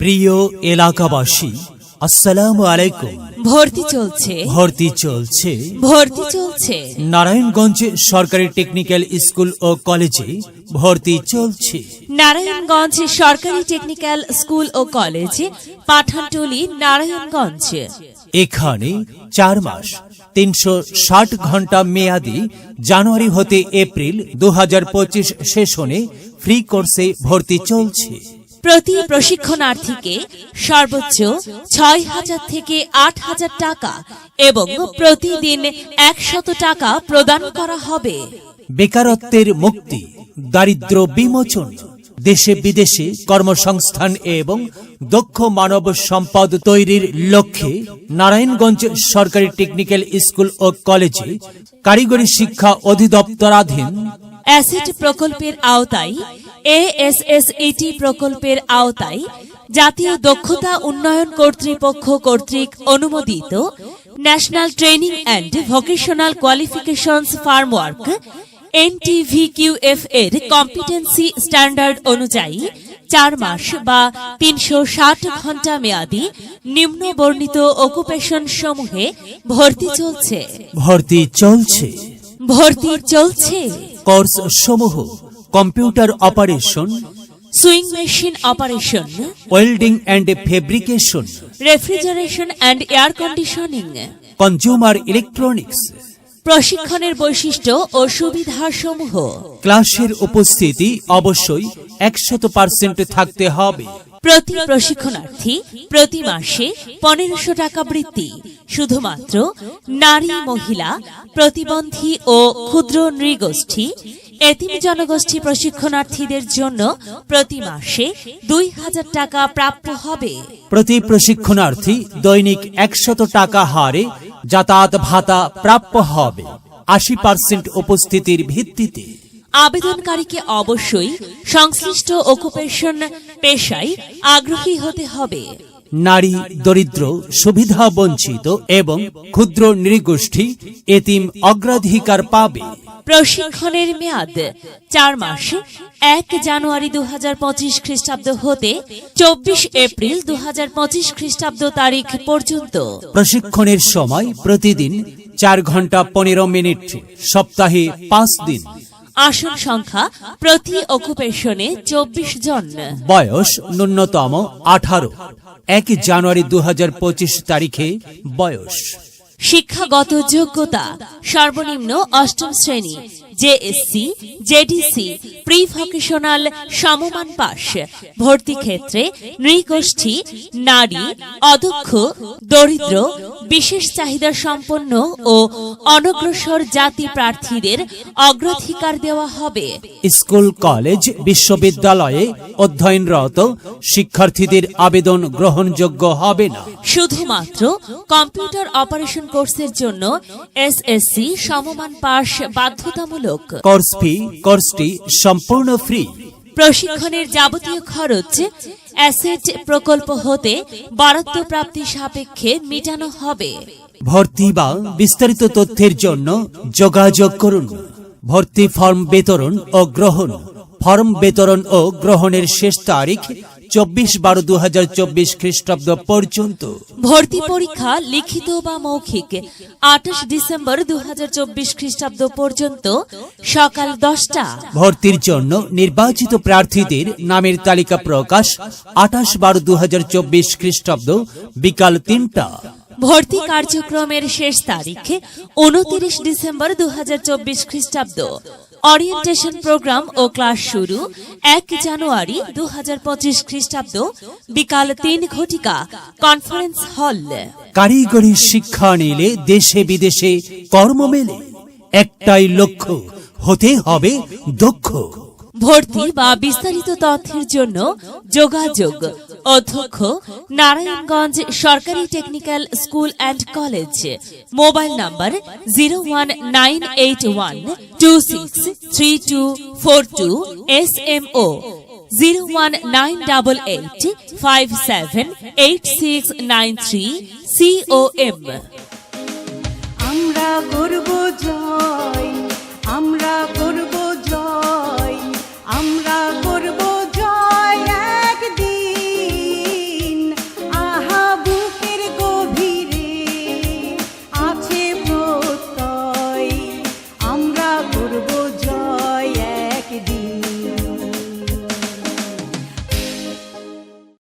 প্রিয় এলাকাবাসী আসসালামু আলাইকুম। ভর্তি চলছে। ভর্তি চলছে। ভর্তি চলছে। নারায়ণগঞ্জ সরকারি টেকনিক্যাল স্কুল ও কলেজে ভর্তি চলছে। নারায়ণগঞ্জ সরকারি টেকনিক্যাল স্কুল ও কলেজ পাঠানটুলি নারায়ণগঞ্জ। এখানে চার মাস তিনশো ষাট ঘণ্টা মেয়াদি জানুয়ারি হতে এপ্রিল দু সেশনে ফ্রি কোর্সে ভর্তি চলছে। প্রতি প্রশিক্ষণার্থীকে সর্বোচ্চ ছয় হাজার থেকে আট হাজার টাকা এবং প্রতিদিন একশত টাকা প্রদান করা হবে। বেকারত্বের মুক্তি দারিদ্র বিমোচন দেশে বিদেশে কর্মসংস্থান এবং দক্ষ মানব সম্পদ তৈরির লক্ষ্যে নারায়ণগঞ্জ সরকারি টেকনিক্যাল স্কুল ও কলেজে কারিগরি শিক্ষা অধিদপ্তরাধীন অ্যাসিড প্রকল্পের আওতায় এএসএসইটি প্রকল্পের আওতায় জাতীয় দক্ষতা উন্নয়ন কর্তৃপক্ষ কর্তৃক অনুমোদিত national training and vocational qualifications framework NTVQF এর কম্পিটেন্সি স্ট্যান্ডার্ড অনুযায়ী চার মাস বা তিনশো ষাট ঘণ্টা মেয়াদি নিম্ন বর্ণিত অকুপেশন সমূহে ভর্তি চলছে। ভর্তি চলছে। ভর্তি চলছে। কোর্স সমূহ computer operation sewing machine operation welding and fabrication refrigeration and air conditioning consumer electronics প্রশিক্ষণের বৈশিষ্ট্য ও সুবিধা সমূহ ক্লাসের উপস্থিতি অবশ্যই একশত পার্সেন্ট থাকতে হবে। প্রতি প্রশিক্ষণার্থী প্রতি মাসে পনেরোশো টাকা বৃত্তি শুধুমাত্র নারী মহিলা প্রতিবন্ধী ও ক্ষুদ্র নৃগোষ্ঠী এতিম জনগোষ্ঠী প্রশিক্ষণার্থীদের জন্য প্রতি মাসে দুই হাজার টাকা প্রাপ্য হবে। প্রতি প্রশিক্ষণার্থী দৈনিক একশত টাকা হারে যাতায়াত ভাতা প্রাপ্য হবে। আশি পার্সেন্ট উপস্থিতির ভিত্তিতে। আবেদনকারীকে অবশ্যই সংশ্লিষ্ট অকুপেশন পেশায় আগ্রহী হতে হবে। নারী দরিদ্র সুবিধা বঞ্চিত এবং ক্ষুদ্র নৃগোষ্ঠী এতিম অগ্রাধিকার পাবে। প্রশিক্ষণের মেয়াদ চার মাস এক জানুয়ারি দু খ্রিস্টাব্দ হতে চব্বিশ এপ্রিল দু খ্রিস্টাব্দ তারিখ পর্যন্ত। প্রশিক্ষণের সময় প্রতিদিন চার ঘণ্টা পনেরো মিনিট সপ্তাহে পাঁচ দিন। আসন সংখ্যা প্রতি অকুপেশনে চব্বিশ জন। বয়স ন্যূনতম আঠারো। এক জানুয়ারি দু হাজার পঁচিশ তারিখে বয়স। শিক্ষাগত যোগ্যতা সর্বনিম্ন অষ্টম শ্রেণি। জেএসসি জেডিসি প্রি ভোকেশনাল সমমান পাশ ভর্তি ক্ষেত্রে নৃগোষ্ঠী নারী অদক্ষ দরিদ্র বিশেষ চাহিদা সম্পন্ন ও অনগ্রসর জাতি প্রার্থীদের অগ্রাধিকার দেওয়া হবে। স্কুল কলেজ বিশ্ববিদ্যালয়ে অধ্যয়নরত শিক্ষার্থীদের আবেদন গ্রহণযোগ্য হবে না। শুধুমাত্র কম্পিউটার অপারেশন কোর্সের জন্য এসএসসি সমমান পাশ বাধ্যতামূলক কোর্স ফি কোর্সটি সম্পূর্ণ ফ্রি প্রশিক্ষণের যাবতীয় খরচ অ্যাসেট প্রকল্প হতে বরাদ্দ প্রাপ্তি সাপেক্ষে মেটানো হবে। ভর্তি বা বিস্তারিত তথ্যের জন্য যোগাযোগ করুন। ভর্তি ফর্ম বিতরণ ও গ্রহণ। ফর্ম বিতরণ ও গ্রহণের শেষ তারিখ চব্বিশ বারো দু হাজার চব্বিশ খ্রিস্টাব্দ পর্যন্ত। ভর্তি পরীক্ষা লিখিত বা মৌখিক আঠাশ ডিসেম্বর দু হাজার চব্বিশ খ্রিস্টাব্দ পর্যন্ত সকাল দশটা। ভর্তির জন্য নির্বাচিত প্রার্থীদের নামের তালিকা প্রকাশ আঠাশ বারো দু হাজার চব্বিশ খ্রিস্টাব্দ বিকাল তিনটা। ভর্তি কার্যক্রমের শেষ তারিখ উনত্রিশ ডিসেম্বর দু খ্রিস্টাব্দ। অরিয়েন্টেশন প্রোগ্রাম ও ক্লাস শুরু এক জানুয়ারি দু খ্রিস্টাব্দ বিকাল তিন ঘটিকা কনফারেন্স হল কারিগরি শিক্ষা নিলে দেশে বিদেশে কর্ম মেলে। একটাই লক্ষ্য হতে হবে দক্ষ। ভর্তি বা বিস্তারিত তথ্যের জন্য যোগাযোগ অধ্যক্ষ নারায়ণগঞ্জ সরকারি technical school and college, mobile number zero one nine eight one two six three two four two S M O, zero one nine double eight five seven eight six nine three CO M. আমরা করব জয়, আমরা